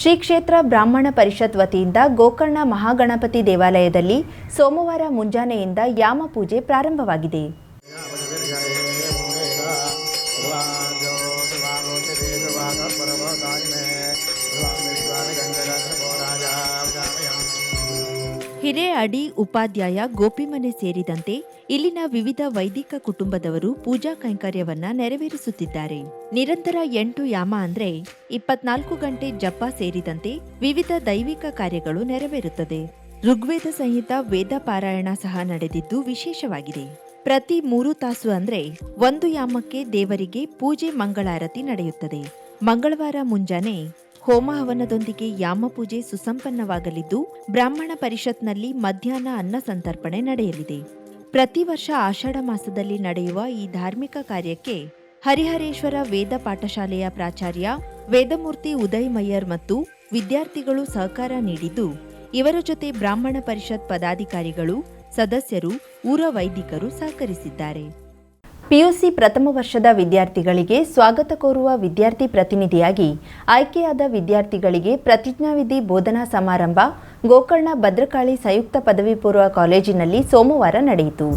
ಶ್ರೀ ಕ್ಷೇತ್ರ ಬ್ರಾಹ್ಮಣ ಪರಿಷತ್ ವತಿಯಿಂದ ಗೋಕರ್ಣ ಮಹಾಗಣಪತಿ ದೇವಾಲಯದಲ್ಲಿ ಸೋಮವಾರ ಮುಂಜಾನೆಯಿಂದ ಯಾಮ ಪೂಜೆ ಪ್ರಾರಂಭವಾಗಿದೆ. ಹಿರೇ ಅಡಿ ಉಪಾಧ್ಯಾಯ ಗೋಪಿಮನೆ ಸೇರಿದಂತೆ ಇಲ್ಲಿನ ವಿವಿಧ ವೈದಿಕ ಕುಟುಂಬದವರು ಪೂಜಾ ಕೈಂಕರ್ಯವನ್ನ ನೆರವೇರಿಸುತ್ತಿದ್ದಾರೆ. ನಿರಂತರ ಎಂಟು ಯಾಮ ಅಂದ್ರೆ ಇಪ್ಪತ್ನಾಲ್ಕು ಗಂಟೆ ಜಪ ಸೇರಿದಂತೆ ವಿವಿಧ ದೈವಿಕ ಕಾರ್ಯಗಳು ನೆರವೇರುತ್ತದೆ. ಋಗ್ವೇದ ಸಂಹಿತ, ವೇದ ಪಾರಾಯಣ ಸಹ ನಡೆದಿದ್ದು ವಿಶೇಷವಾಗಿದೆ. ಪ್ರತಿ ಮೂರು ತಾಸು ಅಂದ್ರೆ ಒಂದು ಯಾಮಕ್ಕೆ ದೇವರಿಗೆ ಪೂಜೆ ಮಂಗಳಾರತಿ ನಡೆಯುತ್ತದೆ. ಮಂಗಳವಾರ ಮುಂಜಾನೆ ಹೋಮ ಹವನದೊಂದಿಗೆ ಯಾಮ ಪೂಜೆ ಸುಸಂಪನ್ನವಾಗಲಿದ್ದು ಬ್ರಾಹ್ಮಣ ಪರಿಷತ್ನಲ್ಲಿ ಮಧ್ಯಾಹ್ನ ಅನ್ನ ಸಂತರ್ಪಣೆ ನಡೆಯಲಿದೆ. ಪ್ರತಿ ವರ್ಷ ಆಷಾಢ ಮಾಸದಲ್ಲಿ ನಡೆಯುವ ಈ ಧಾರ್ಮಿಕ ಕಾರ್ಯಕ್ಕೆ ಹರಿಹರೇಶ್ವರ ವೇದ ಪಾಠಶಾಲೆಯ ಪ್ರಾಚಾರ್ಯ, ವೇದಮೂರ್ತಿ ಉದಯ್ ಮಯ್ಯರ್ ಮತ್ತು ವಿದ್ಯಾರ್ಥಿಗಳು ಸಹಕಾರ ನೀಡಿದ್ದು, ಇವರ ಜೊತೆ ಬ್ರಾಹ್ಮಣ ಪರಿಷತ್ ಪದಾಧಿಕಾರಿಗಳು, ಸದಸ್ಯರು, ಊರ ವೈದಿಕರು ಸಹಕರಿಸಿದ್ದಾರೆ. ಪಿಯುಸಿ ಪ್ರಥಮ ವರ್ಷದ ವಿದ್ಯಾರ್ಥಿಗಳಿಗೆ ಸ್ವಾಗತ ಕೋರುವ ವಿದ್ಯಾರ್ಥಿ ಪ್ರತಿನಿಧಿಯಾಗಿ ಆಯ್ಕೆಯಾದ ವಿದ್ಯಾರ್ಥಿಗಳಿಗೆ ಪ್ರತಿಜ್ಞಾವಿಧಿ ಬೋಧನಾ ಸಮಾರಂಭ, ಗೋಕರ್ಣ ಭದ್ರಕಾಳಿ ಸಂಯುಕ್ತ ಪದವಿ ಪೂರ್ವ ಕಾಲೇಜಿನಲ್ಲಿ ಸೋಮವಾರ ನಡೆಯಿತು.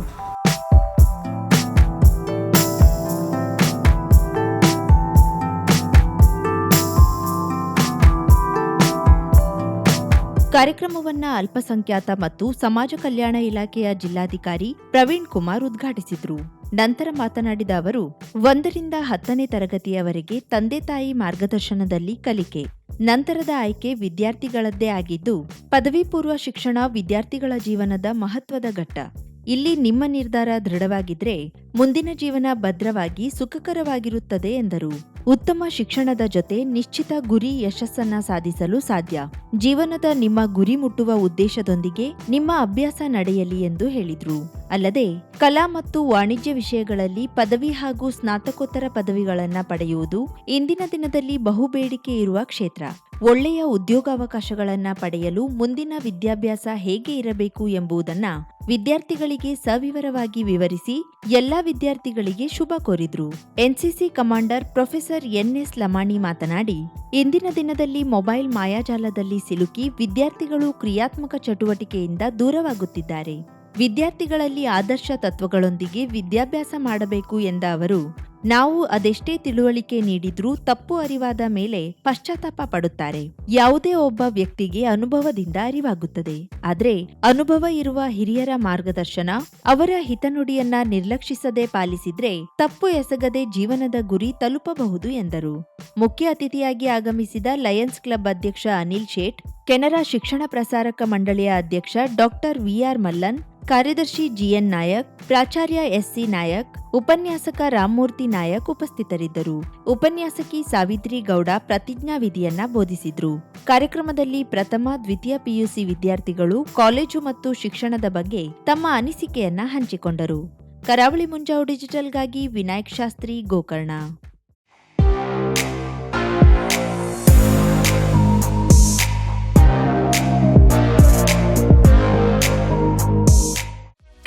ಕಾರ್ಯಕ್ರಮವನ್ನ ಅಲ್ಪಸಂಖ್ಯಾತ ಮತ್ತು ಸಮಾಜ ಕಲ್ಯಾಣ ಇಲಾಖೆಯ ಜಿಲ್ಲಾಧಿಕಾರಿ ಪ್ರವೀಣ್ ಕುಮಾರ್ ಉದ್ಘಾಟಿಸಿದ್ರು. ನಂತರ ಮಾತನಾಡಿದ ಅವರು, ಒಂದರಿಂದ ಹತ್ತನೇ ತರಗತಿಯವರೆಗೆ ತಂದೆ ತಾಯಿ ಮಾರ್ಗದರ್ಶನದಲ್ಲಿ ಕಲಿಕೆ, ನಂತರದ ಆಯ್ಕೆ ವಿದ್ಯಾರ್ಥಿಗಳದ್ದೇ ಆಗಿದ್ದು, ಪದವಿ ಪೂರ್ವ ಶಿಕ್ಷಣ ವಿದ್ಯಾರ್ಥಿಗಳ ಜೀವನದ ಮಹತ್ವದ ಘಟ್ಟ. ಇಲ್ಲಿ ನಿಮ್ಮ ನಿರ್ಧಾರ ದೃಢವಾಗಿದ್ರೆ, ಮುಂದಿನ ಜೀವನ ಭದ್ರವಾಗಿ ಸುಖಕರವಾಗಿರುತ್ತದೆ ಎಂದರು. ಉತ್ತಮ ಶಿಕ್ಷಣದ ಜೊತೆ ನಿಶ್ಚಿತ ಗುರಿ ಯಶಸ್ಸನ್ನ ಸಾಧಿಸಲು ಸಾಧ್ಯ. ಜೀವನದ ನಿಮ್ಮ ಗುರಿ ಮುಟ್ಟುವ ಉದ್ದೇಶದೊಂದಿಗೆ ನಿಮ್ಮ ಅಭ್ಯಾಸ ನಡೆಯಲಿ ಎಂದು ಹೇಳಿದ್ರು. ಅಲ್ಲದೆ ಕಲಾ ಮತ್ತು ವಾಣಿಜ್ಯ ವಿಷಯಗಳಲ್ಲಿ ಪದವಿ ಹಾಗೂ ಸ್ನಾತಕೋತ್ತರ ಪದವಿಗಳನ್ನು ಪಡೆಯುವುದು ಇಂದಿನ ದಿನದಲ್ಲಿ ಬಹುಬೇಡಿಕೆ ಇರುವ ಕ್ಷೇತ್ರ. ಒಳ್ಳೆಯ ಉದ್ಯೋಗಾವಕಾಶಗಳನ್ನು ಪಡೆಯಲು ಮುಂದಿನ ವಿದ್ಯಾಭ್ಯಾಸ ಹೇಗೆ ಇರಬೇಕು ಎಂಬುದನ್ನ ವಿದ್ಯಾರ್ಥಿಗಳಿಗೆ ಸವಿವರವಾಗಿ ವಿವರಿಸಿ ಎಲ್ಲಾ ವಿದ್ಯಾರ್ಥಿಗಳಿಗೆ ಶುಭ ಕೋರಿದ್ರು. NCC commander professor NS Lamani ಮಾತನಾಡಿ, ಇಂದಿನ ದಿನದಲ್ಲಿ ಮೊಬೈಲ್ ಮಾಯಾಜಾಲದಲ್ಲಿ ಸಿಲುಕಿ ವಿದ್ಯಾರ್ಥಿಗಳು ಕ್ರಿಯಾತ್ಮಕ ಚಟುವಟಿಕೆಯಿಂದ ದೂರವಾಗುತ್ತಿದ್ದಾರೆ. ವಿದ್ಯಾರ್ಥಿಗಳಲ್ಲಿ ಆದರ್ಶ ತತ್ವಗಳೊಂದಿಗೆ ವಿದ್ಯಾಭ್ಯಾಸ ಮಾಡಬೇಕು ಎಂದ ಅವರು, ನಾವು ಅದೆಷ್ಟೇ ತಿಳುವಳಿಕೆ ನೀಡಿದ್ರೂ ತಪ್ಪು ಅರಿವಾದ ಮೇಲೆ ಪಶ್ಚಾತ್ತಾಪ ಪಡುತ್ತಾರೆ. ಯಾವುದೇ ಒಬ್ಬ ವ್ಯಕ್ತಿಗೆ ಅನುಭವದಿಂದ ಅರಿವಾಗುತ್ತದೆ. ಆದರೆ, ಅನುಭವ ಇರುವ ಹಿರಿಯರ ಮಾರ್ಗದರ್ಶನ, ಅವರ ಹಿತನುಡಿಯನ್ನ ನಿರ್ಲಕ್ಷಿಸದೆ ಪಾಲಿಸಿದ್ರೆ ತಪ್ಪು ಎಸಗದೆ ಜೀವನದ ಗುರಿ ತಲುಪಬಹುದು ಎಂದರು. ಮುಖ್ಯ ಅತಿಥಿಯಾಗಿ ಆಗಮಿಸಿದ ಲಯನ್ಸ್ ಕ್ಲಬ್ ಅಧ್ಯಕ್ಷ ಅನಿಲ್ ಶೇಟ್, ಕೆನರಾ ಶಿಕ್ಷಣ ಪ್ರಸಾರಕ ಮಂಡಳಿಯ ಅಧ್ಯಕ್ಷ ಡಾಕ್ಟರ್ ವಿಆರ್ ಮಲ್ಲನ್ ಕಾರ್ಯದರ್ಶಿ ಜಿಎನ್ ನಾಯಕ್, ಪ್ರಾಚಾರ್ಯ ಎಸ್ಸಿ ನಾಯಕ್, ಉಪನ್ಯಾಸಕ ರಾಮಮೂರ್ತಿ ನಾಯಕ್ ಉಪಸ್ಥಿತರಿದ್ದರು. ಉಪನ್ಯಾಸಕಿ ಸಾವಿತ್ರಿ ಗೌಡ ಪ್ರತಿಜ್ಞಾವಿಧಿಯನ್ನ ಬೋಧಿಸಿದ್ರು. ಕಾರ್ಯಕ್ರಮದಲ್ಲಿ ಪ್ರಥಮ, ದ್ವಿತೀಯ ಪಿಯುಸಿ ವಿದ್ಯಾರ್ಥಿಗಳು ಕಾಲೇಜು ಮತ್ತು ಶಿಕ್ಷಣದ ಬಗ್ಗೆ ತಮ್ಮ ಅನಿಸಿಕೆಯನ್ನ ಹಂಚಿಕೊಂಡರು. ಕರಾವಳಿ ಮುಂಜಾವು ಡಿಜಿಟಲ್ಗಾಗಿ Vinayak Shastri Gokarna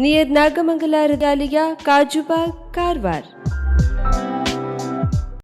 near Nagamangala Radalaya, Kajubag, Karwar.